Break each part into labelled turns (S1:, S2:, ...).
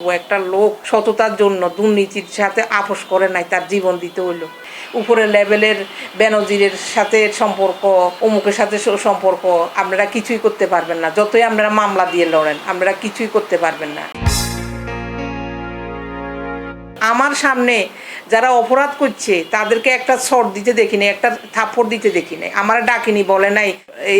S1: ও একটা লোক সততার জন্য দুর্নীতির সাথে আপোষ করে নাই তার জীবন দিতে হইল। উপরের লেভেলের বেনজিরের সাথে সম্পর্ক অমুকের সাথে সম্পর্ক আপনারা কিছুই করতে পারবেন না। যতই আপনারা মামলা দিয়ে লড়েন আপনারা কিছুই করতে পারবেন না। আমার সামনে যারা অপরাধ করছে তাদেরকে একটা শর্ট দিতে দেখি নাই একটা থাপ্পড় দিতে দেখি নাই আমার ডাকিনি বলে নাই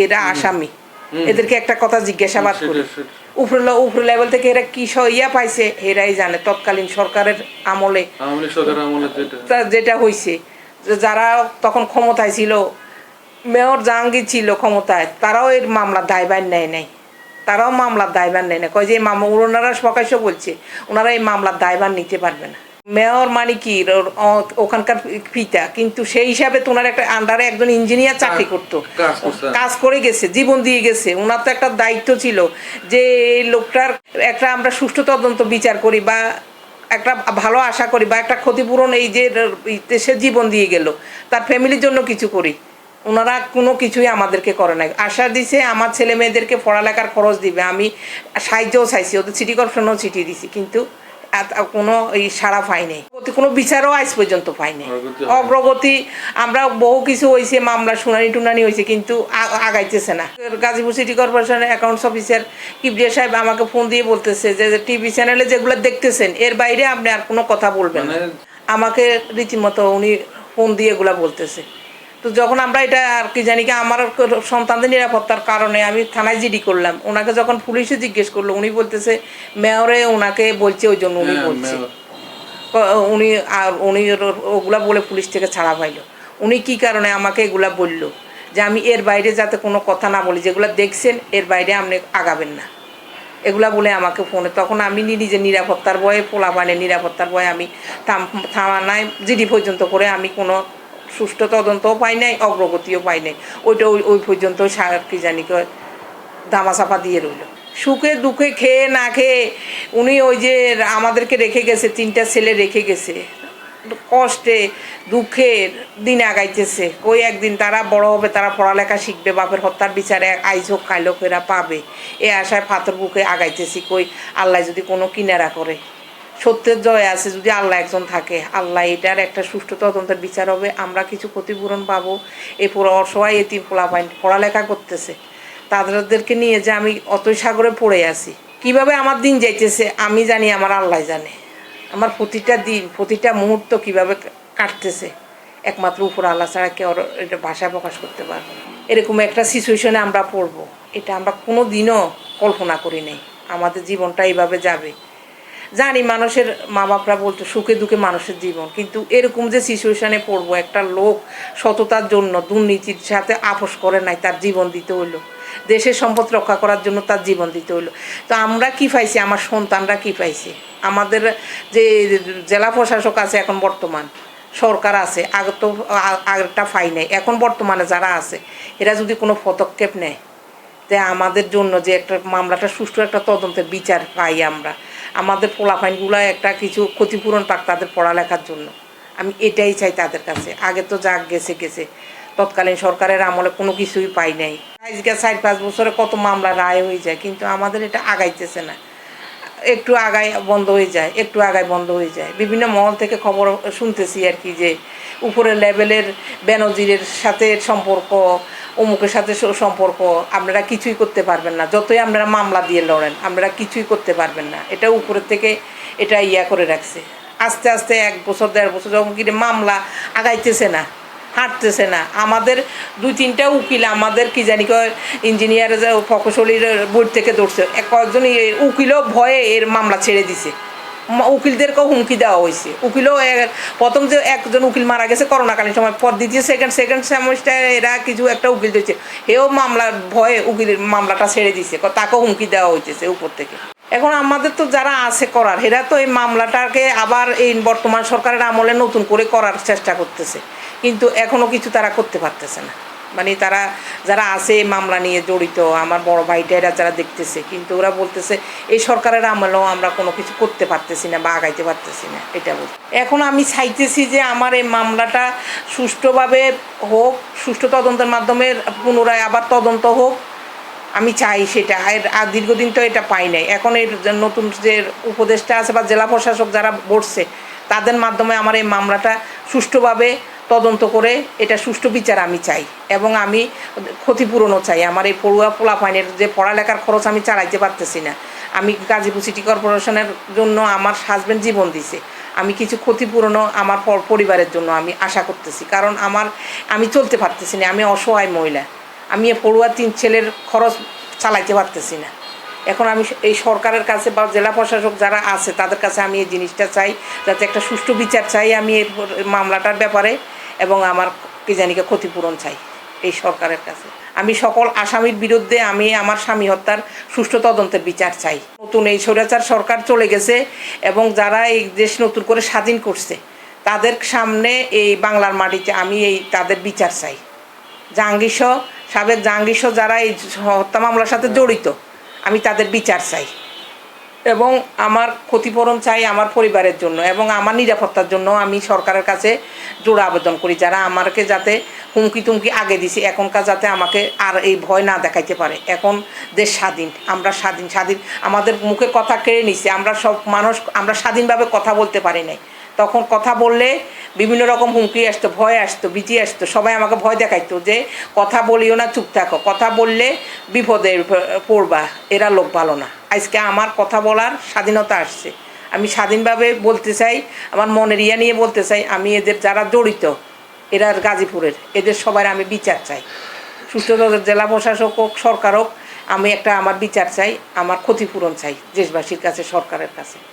S1: এরা আসামি। এদেরকে একটা কথা জিজ্ঞাসাবাদ করি।
S2: সেটা।
S1: উপরে লেভেল থেকে এরা কি ইয়া পাইছে এরাই জানে তৎকালীন সরকারের আমলে।
S2: যেটা।
S1: হয়েছে যারা তখন ক্ষমতায় ছিল মেয়র জাহাঙ্গীর ছিল ক্ষমতায় তারাও এর মামলার দায়ভার নেয় নাই। তারাও মামলার দায়ভার নেয় না কয় যে এই মামলা ওনারা প্রকাশ্য বলছে ওনারা এই মামলার দায়ভার নিতে পারবে না। মেয়র মানে কি? ওখানকার পিতা। কিন্তু সেই হিসাবে তো ওনার একটা আন্ডারে একজন ইঞ্জিনিয়ার চাকরি করতো।
S2: কাজ
S1: করে গেছে জীবন দিয়ে গেছে। ওনার তো একটা দায়িত্ব ছিল যে এই লোকটার একটা আমরা সুষ্ঠু তদন্ত বিচার করি বা একটা ভালো আশা করি বা একটা ক্ষতিপূরণ এই যে সে জীবন দিয়ে গেল তার ফ্যামিলির জন্য কিছু করি। ওনারা কোনো কিছুই আমাদেরকে করে নাই। আশা দিছে আমার ছেলে মেয়েদেরকে পড়ালেখার খরচ দিবে। আমি সাহায্যও চাইছি ওদের সিটি কর্পোরেশনও চিঠি দিছি। কিন্তু কোনো এই সাড়া পাই নাই কোনো বিচারও আজ পর্যন্ত পাই নাই।
S2: অগ্রগতি
S1: আমরা বহু কিছু হয়েছে মামলা শুনানি টুনানি হয়েছে কিন্তু আগাইতেছে না। গাজীপুর সিটি কর্পোরেশনের অ্যাকাউন্টস অফিসার কিবরিয়া সাহেব আমাকে ফোন দিয়ে বলতেছে যে টিভি চ্যানেলে যেগুলো দেখতেছেন এর বাইরে আপনি আর কোনো কথা বলবেন না।
S2: মানে
S1: আমাকে রীতিমতো উনি ফোন দিয়ে এগুলা বলতেছে। তো যখন আমরা এটা আর কি জানি কি আমার সন্তানদের নিরাপত্তার কারণে আমি থানায় জিডি করলাম। ওনাকে যখন পুলিশে জিজ্ঞেস করল উনি বলতেছে মেয়রে ওনাকে বলছে ওই জন্য উনি
S2: হ্যাঁ,
S1: বলছে। উনি আর উনি ওগুলা বলে পুলিশ থেকে ছাড়া পাইলো। উনি কি কারণে আমাকে এগুলা বলল? যে আমি এর বাইরে যাতে কোনো কথা না বলি যেগুলা দেখছেন এর বাইরে আপনি আগাবেন না। এগুলা বলে আমাকে ফোনে। তখন আমি নি- নিজের নিরাপত্তার বয়ে পোলা পানে নিরাপত্তার ভয়ে আমি থাম- থানায় জিডি পর্যন্ত করে আমি কোনো সুষ্ঠু তদন্তও পাই নাই, অগ্রগতিও পাই নাই। ওইটা ওই ওই পর্যন্ত কি জানি দামাচাপা দিয়ে রইল। সুখে দুঃখে খেয়ে না খেয়ে উনি ওই যে আমাদেরকে রেখে গেছে, তিনটা ছেলে রেখে গেছে। কষ্টে দুঃখের দিন আগাইতেছে। কই একদিন তারা বড় হবে, তারা পড়ালেখা শিখবে, বাপের হত্যার বিচারে আইজ হোক খাইলো এরা পাবে। এ আশায় ফাতর বুকে আগাইতেছি কই, আল্লাহ যদি কোনো কিনারা করে। সত্যের জয় আছে, যদি আল্লাহ একজন থাকে। আল্লাহ এটার একটা সুষ্ঠু তদন্তের বিচার হবে, আমরা কিছু ক্ষতিপূরণ পাবো। এই পুরো অসহায় এটি পোলা পড়ালেখা করতেছে। তাদেরকে নিয়ে যে আমি অতই সাগরে পড়ে আছি। কীভাবে আমার দিন যাইতেছে, আমি জানি, আমার আল্লাহ জানে। আমার প্রতিটা দিন, প্রতিটা মুহূর্ত কীভাবে কাটতেছে, একমাত্র উপর আল্লাহ ছাড়া কেউ এটা ভাষায় প্রকাশ করতে পারব এরকম একটা সিচুয়েশনে আমরা পড়ব। এটা আমরা কোনো দিনও কল্পনা করি নাই। আমাদের জীবনটা এইভাবে যাবে। জানি মানুষের মা বাপরা বলতো, সুখে দুঃখে মানুষের জীবন। কিন্তু এরকম যে সিচুয়েশানে পড়ব, একটা লোক সততার জন্য, দুর্নীতির সাথে আপোষ করে নাই, তার জীবন দিতে হইল। দেশের সম্পদ রক্ষা করার জন্য তার জীবন দিতে হইল। তো আমরা কি পাইছি? আমার সন্তানরা কি পাইছে? আমাদের যে জেলা প্রশাসক আছে এখন বর্তমান, সরকার আছে, আগে তো আগেরটা ফাই নাই। এখন বর্তমানে যারা আছে, এরা যদি কোনো পদক্ষেপ নেয় যে আমাদের জন্য যে একটা মামলাটা, সুষ্ঠু একটা তদন্তের বিচার পাই আমরা। আমাদের পোলাফাইনগুলো একটা কিছু ক্ষতিপূরণ পাক তাদের পড়ালেখার জন্য। আমি এটাই চাই তাদের কাছে। আগে তো যাক গেছে গেছে। তৎকালীন সরকারের আমলে কোনো কিছুই পাই নাই। আজকে চার পাঁচ বছরে কত মামলা রায় হয়ে যায়, কিন্তু আমাদের এটা আগাইতেছে না। একটু আগায় বন্ধ হয়ে যায়, একটু আগায় বন্ধ হয়ে যায়। বিভিন্ন মহল থেকে খবর শুনতেছি আর কি যে, উপরের লেভেলের বেনজিরের সাথে সম্পর্ক, অমুকের সাথে সম্পর্ক, আপনারা কিছুই করতে পারবেন না। যতই আপনারা মামলা দিয়ে লড়েন, আপনারা কিছুই করতে পারবেন না। এটা উপরের থেকে এটা ইয়া করে রাখছে। আস্তে আস্তে এক বছর, দেড় বছর যখন কি মামলা আগাইতেছে না হাঁটতেছে না। আমাদের দুই তিনটা উকিল আমাদের কি জানি কয় ইঞ্জিনিয়ার প্রকৌশলীর বোর্ড থেকে ধরছে। কয়েকজন উকিলও ভয়ে এর মামলা ছেড়ে দিছে। উকিলদেরকেও হুমকি দেওয়া হয়েছে। উকিলও প্রথম যে একজন উকিল মারা গেছে করোনাকালীন সময়, পর দ্বিতীয় সেকেন্ড সেকেন্ড সেমিস্টার এরা কিছু একটা উকিল দিচ্ছে এও মামলার ভয়ে উকিলের মামলাটা ছেড়ে দিছে। তাকেও হুমকি দেওয়া হইতেছে উপর থেকে। এখন আমাদের তো যারা আছে করার, এরা তো এই মামলাটাকে আবার এই বর্তমান সরকারের আমলে নতুন করে করার চেষ্টা করতেছে। কিন্তু এখনও কিছু তারা করতে পারতেছে না। মানে তারা যারা আছে এই মামলা নিয়ে জড়িত, আমার বড় ভাইটাইরা যারা দেখতেছে, কিন্তু ওরা বলতেছে, এই সরকারের আমলেও আমরা কোনো কিছু করতে পারতেছি না বা আগাইতে পারতেছি না। এটা বল এখন আমি চাইতেছি যে আমার এই মামলাটা সুষ্ঠুভাবে হোক, সুষ্ঠু তদন্তের মাধ্যমে পুনরায় আবার তদন্ত হোক। আমি চাই সেটা। আর আর দীর্ঘদিন তো এটা পাই নাই। এখন এর নতুন যে উপদেষ্টা আছে বা জেলা প্রশাসক যারা বসছে, তাদের মাধ্যমে আমার এই মামলাটা সুষ্ঠুভাবে তদন্ত করে এটা সুষ্ঠু বিচার আমি চাই। এবং আমি ক্ষতিপূরণও চাই। আমার এই পড়ুয়া পোলাপাইনের যে পড়ালেখার খরচ আমি চালাইতে পারতেছি না। আমি গাজীপুর সিটি কর্পোরেশনের জন্য আমার হাজব্যান্ড জীবন দিছে। আমি কিছু ক্ষতিপূরণও আমার পরিবারের জন্য আমি আশা করতেছি। কারণ আমার, আমি চলতে পারতেছি না। আমি অসহায় মহিলা। আমি পড়ুয়া তিন ছেলের খরচ চালাইতে পারতেছি না। এখন আমি এই সরকারের কাছে বা জেলা প্রশাসক যারা আছে, তাদের কাছে আমি এই জিনিসটা চাই, যাতে একটা সুষ্ঠু বিচার চাই আমি এর মামলাটার ব্যাপারে এবং আমার কি জানিকে ক্ষতিপূরণ চাই এই সরকারের কাছে। আমি সকল আসামির বিরুদ্ধে আমি আমার স্বামী হত্যার সুষ্ঠু তদন্তের বিচার চাই। নতুন এই স্বৈরাচার সরকার চলে গেছে এবং যারা এই দেশ নতুন করে স্বাধীন করছে, তাদের সামনে এই বাংলার মাটিতে আমি এই তাদের বিচার চাই। জাহাঙ্গীর সাবেক জাহাঙ্গীর যারা এই হত্যা মামলার সাথে জড়িত, আমি তাদের বিচার চাই। এবং আমার ক্ষতিপূরণ চাই আমার পরিবারের জন্য এবং আমার নিরাপত্তার জন্য আমি সরকারের কাছে জোড়া আবেদন করি, যারা আমাকে যাতে হুমকি তুমকি আগে দিছি, এখনকার যাতে আমাকে আর এই ভয় না দেখাইতে পারে। এখন দেশ স্বাধীন, আমরা স্বাধীন স্বাধীন, আমাদের মুখে কথা কেড়ে নিছে, আমরা সব মানুষ, আমরা স্বাধীনভাবে কথা বলতে পারি নাই। তখন কথা বললে বিভিন্ন রকম হুমকি আসতো, ভয় আসতো, ভীতি আসতো, সবাই আমাকে ভয় দেখাইতো যে কথা বলিও না, চুপ থাকো। কথা বললে বিপদে পড়বা, এরা লোক ভালো না। আজকে আমার কথা বলার স্বাধীনতা আসছে। আমি স্বাধীনভাবে বলতে চাই, আমার মনের ইয়া নিয়ে বলতে চাই, আমি এদের যারা জড়িত, এরা গাজীপুরের, এদের সবার আমি বিচার চাই। সুস্থ জেলা প্রশাসক হোক, সরকার হোক, আমি একটা আমার বিচার চাই, আমার ক্ষতিপূরণ চাই দেশবাসীর কাছে, সরকারের কাছে।